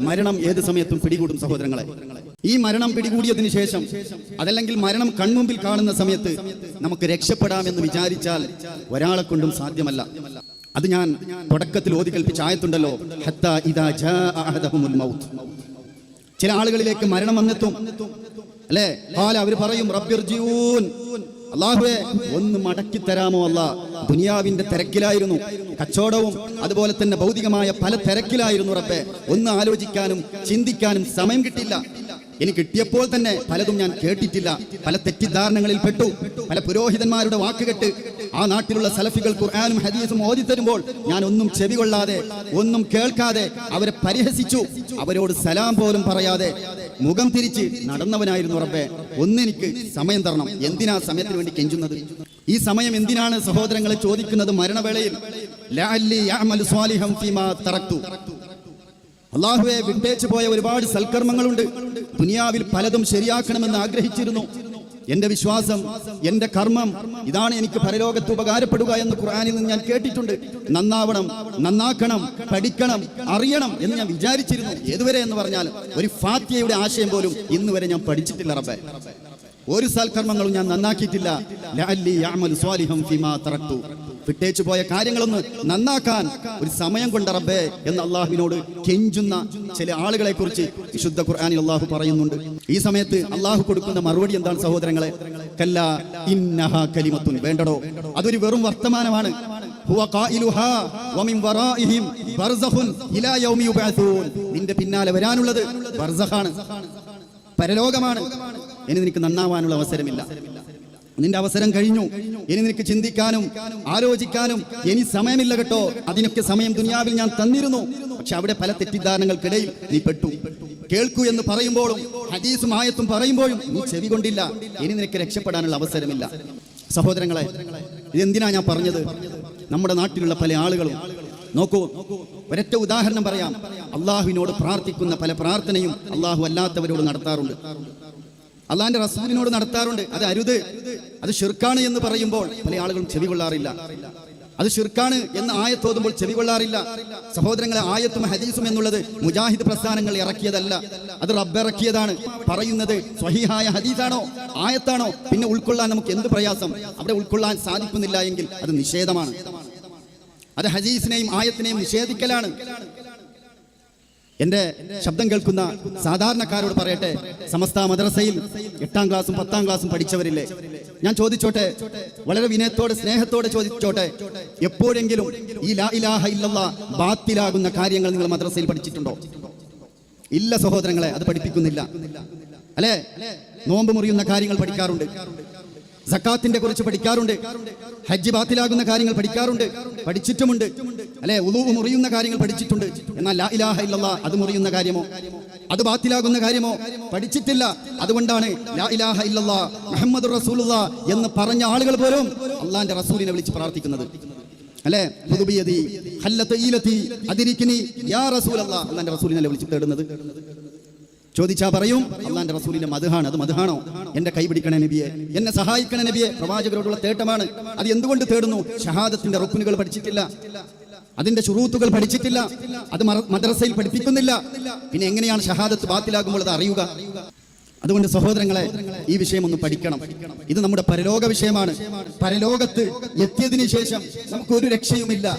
മരണം ഏത് സമയത്തും പിടികൂടും സഹോദരങ്ങളെ. ഈ മരണം പിടികൂടിയതിനു ശേഷം അതല്ലെങ്കിൽ മരണം കൺമുമ്പിൽ കാണുന്ന സമയത്ത് നമുക്ക് രക്ഷപ്പെടാമെന്ന് വിചാരിച്ചാൽ ഒരാളെ കൊണ്ടും സാധ്യമല്ല. അത് ഞാൻ തുടക്കത്തിൽ ഓതി കൽപ്പിച്ച ആയത്തുണ്ടല്ലോ ചില ആളുകളിലേക്ക് മരണം വന്നെത്തും. അല്ലേ? അവർ പറയും അള്ളാഹുവെ ഒന്ന് മടക്കി തരാമോ അല്ല? ദുനിയാവിന്റെ തിരക്കിലായിരുന്നു. കച്ചവടവും അതുപോലെ തന്നെ ഭൗതികമായ പല തിരക്കിലായിരുന്നു റബ്ബെ. ഒന്ന് ആലോചിക്കാനും ചിന്തിക്കാനും സമയം കിട്ടില്ല. ഇനി കിട്ടിയപ്പോൾ തന്നെ പലതും ഞാൻ കേട്ടിട്ടില്ല. പല തെറ്റിദ്ധാരണകളിൽ പെട്ടു പല പുരോഹിതന്മാരുടെ വാക്കുകെട്ട് ആ നാട്ടിലുള്ള സലഫികൾ ഖുർആാനും ഹദീസും ഓതി തരുമ്പോൾ ഞാൻ ഒന്നും ചെവി കൊള്ളാതെ ഒന്നും കേൾക്കാതെ അവരെ പരിഹസിച്ചു. അവരോട് സലാം പോലും പറയാതെ മുഖം തിരിച്ച് നടന്നവനായിരുന്നു റബ്ബെ. ഒന്നെനിക്ക് സമയം തരണം. എന്തിനാ സമയത്തിന് വേണ്ടി കെഞ്ചുന്നത്? ഈ സമയം എന്തിനാണ് സഹോദരങ്ങളെ ചോദിക്കുന്നത് മരണവേളയിൽ? അള്ളാഹുവെ വിട്ടേച്ചു പോയ ഒരുപാട് സൽക്കർമ്മങ്ങളുണ്ട്. ദുനിയാവിൽ പലതും ശരിയാക്കണമെന്ന് ആഗ്രഹിച്ചിരുന്നു. എന്റെ വിശ്വാസം എന്റെ കർമ്മം ഇതാണ് എനിക്ക് പരലോകത്ത് ഉപകാരപ്പെടുക എന്ന് ഖുർആനിൽ നിന്ന് ഞാൻ കേട്ടിട്ടുണ്ട്. നന്നാവണം നന്നാക്കണം പഠിക്കണം അറിയണം എന്ന് ഞാൻ വിചാരിച്ചിരുന്നു. ഏതുവരെ എന്ന് പറഞ്ഞാൽ ഒരു ഫാത്തിയയുടെ ആശയം പോലും ഇന്നുവരെ ഞാൻ പഠിച്ചിട്ടില്ല റബ്ബെ. ഒരു സൽക്കർമ്മങ്ങളും ഞാൻ നന്നാക്കിയിട്ടില്ല. വിട്ടേച്ചു പോയ കാര്യങ്ങളൊന്ന് നന്നാക്കാൻ ഒരു സമയം കൊണ്ട് റബ്ബേ എന്ന് അള്ളാഹുവിനോട് കെഞ്ചുന്ന ചില ആളുകളെ കുറിച്ച് വിശുദ്ധ ഖുർആനിൽ അള്ളാഹു പറയുന്നുണ്ട്. ഈ സമയത്ത് അള്ളാഹു കൊടുക്കുന്ന മറുപടി എന്താണ് സഹോദരങ്ങളെ? കല്ല ഇന്നഹ കലിമത്തുൻ. വേണ്ടടോ? അതൊരു വെറും വർത്തമാനമാണ്. നിന്റെ പിന്നാലെ വരാനുള്ളത് ബർസഖാണ് പരലോകമാണ്. ഇനി നിനക്ക് നന്നാവാനുള്ള അവസരമില്ല. നിന്റെ അവസരം കഴിഞ്ഞു. ഇനി നിനക്ക് ചിന്തിക്കാനും ആലോചിക്കാനും ഇനി സമയമില്ല കേട്ടോ. അതിനൊക്കെ സമയം ദുനിയാവിൽ ഞാൻ തന്നിരുന്നു. പക്ഷെ അവിടെ പല തെറ്റിദ്ധാരണകൾക്കിടയിൽ നീ പെട്ടു. കേൾക്കൂ എന്ന് പറയുമ്പോഴും ഹദീസും ആയത്തും പറയുമ്പോഴും നീ ചെവി കൊണ്ടില്ല. ഇനി നിനക്ക് രക്ഷപ്പെടാനുള്ള അവസരമില്ല. സഹോദരങ്ങളെ ഇതെന്തിനാ ഞാൻ പറഞ്ഞത്? നമ്മുടെ നാട്ടിലുള്ള പല ആളുകളും നോക്കൂ ഒരൊറ്റ ഉദാഹരണം പറയാം. അള്ളാഹുവിനോട് പ്രാർത്ഥിക്കുന്ന പല പ്രാർത്ഥനയും അള്ളാഹു അല്ലാത്തവരോട് നടത്താറുണ്ട്. അള്ളാഹിന്റെ റസൂലിനോട് നടത്താറുണ്ട്. അത് അരുത്. അത് ഷിർക്കാണ് എന്ന് പറയുമ്പോൾ പല ആളുകളും ചെവി കൊള്ളാറില്ല. അത് ഷിർക്കാണ് എന്ന് ആയത്തോതുമ്പോൾ ചെവി കൊള്ളാറില്ല. സഹോദരങ്ങളെ ആയത്തും ഹദീസും എന്നുള്ളത് മുജാഹിദ് പ്രസ്ഥാനങ്ങൾ ഇറക്കിയതല്ല. അത് റബ്ബിറക്കിയതാണ്. പറയുന്നത് സ്വഹീഹായ ഹദീസാണോ ആയത്താണോ? പിന്നെ ഉൾക്കൊള്ളാൻ നമുക്ക് എന്ത് പ്രയാസം? അവിടെ ഉൾക്കൊള്ളാൻ സാധിക്കുന്നില്ല എങ്കിൽ അത് നിഷേധമാണ്. അത് ഹദീസിനെയും ആയത്തിനെയും നിഷേധിക്കലാണ്. എന്റെ ശബ്ദം കേൾക്കുന്ന സാധാരണക്കാരോട് പറയട്ടെ സമസ്ത മദ്രസയിൽ എട്ടാം ക്ലാസ്സും പത്താം ക്ലാസ്സും പഠിച്ചവരില്ലേ? ഞാൻ ചോദിച്ചോട്ടെ വളരെ വിനയത്തോടെ സ്നേഹത്തോടെ ചോദിച്ചോട്ടെ എപ്പോഴെങ്കിലും ഈ ലാ ഇലാഹ ഇല്ലല്ലാ ബാത്തിലാകുന്ന കാര്യങ്ങൾ നിങ്ങൾ മദ്രസയിൽ പഠിച്ചിട്ടുണ്ടോ? ഇല്ല സഹോദരങ്ങളെ അത് പഠിപ്പിക്കുന്നില്ല. അല്ലേ? നോമ്പ് മുറിയുന്ന കാര്യങ്ങൾ പഠിക്കാറുണ്ട്. സക്കാത്തിന്റെ കുറിച്ച് പഠിക്കാറുണ്ട്. ഹജ്ജ് ബാത്തിലാകുന്ന കാര്യങ്ങൾ പഠിക്കാറുണ്ട്. പഠിച്ചിട്ടുമുണ്ട്. അല്ലെ ഉളു മുറിയുന്ന കാര്യങ്ങൾ പഠിച്ചിട്ടുണ്ട്. എന്നാൽ ലാ ഇലാഹ ഇല്ലല്ലാ അത് മുറിയുന്ന കാര്യമോ? അത് ബാത്തിലാകുന്ന കാര്യമോ? പഠിച്ചിട്ടില്ല. അതുകൊണ്ടാണ് ലാ ഇലാഹ ഇല്ലല്ലാ മുഹമ്മദ് റസൂലുള്ള എന്ന് പറഞ്ഞ ആളുകൾ പോലും അള്ളാന്റെ റസൂലിനെ വിളിച്ച് പ്രാർത്ഥിക്കുന്നത്. അല്ലെ? പുതുബിയതി യാ റസൂലിനെ വിളിച്ച് തേടുന്നത്? ചോദിച്ചാ പറയും അള്ളാന്റെ റസൂലിന്റെ മധുഹാണ് അത് മധുഹാണോ എന്റെ കൈ പിടിക്കണേ നബിയെ എന്നെ സഹായിക്കണേ നബിയെ. പ്രവാചകരോടുള്ള തേട്ടമാണ്. അത് എന്തുകൊണ്ട് തേടുന്നു? ഷഹാദത്തിന്റെ റുക്കുനുകൾ പഠിച്ചിട്ടില്ല. അതിന്റെ ചുറൂത്തുകൾ പഠിച്ചിട്ടില്ല. അത് മദ്രസയിൽ പഠിപ്പിക്കുന്നില്ല. പിന്നെ എങ്ങനെയാണ് ഷഹാദത്ത് ബാത്തിലാകുമ്പോൾ അത് അറിയുക? അതുകൊണ്ട് സഹോദരങ്ങളെ ഈ വിഷയം ഒന്ന് പഠിക്കണം. ഇത് നമ്മുടെ പരലോക വിഷയമാണ്. പരലോകത്ത് എത്തിയതിനു ശേഷം നമുക്കൊരു രക്ഷയുമില്ല.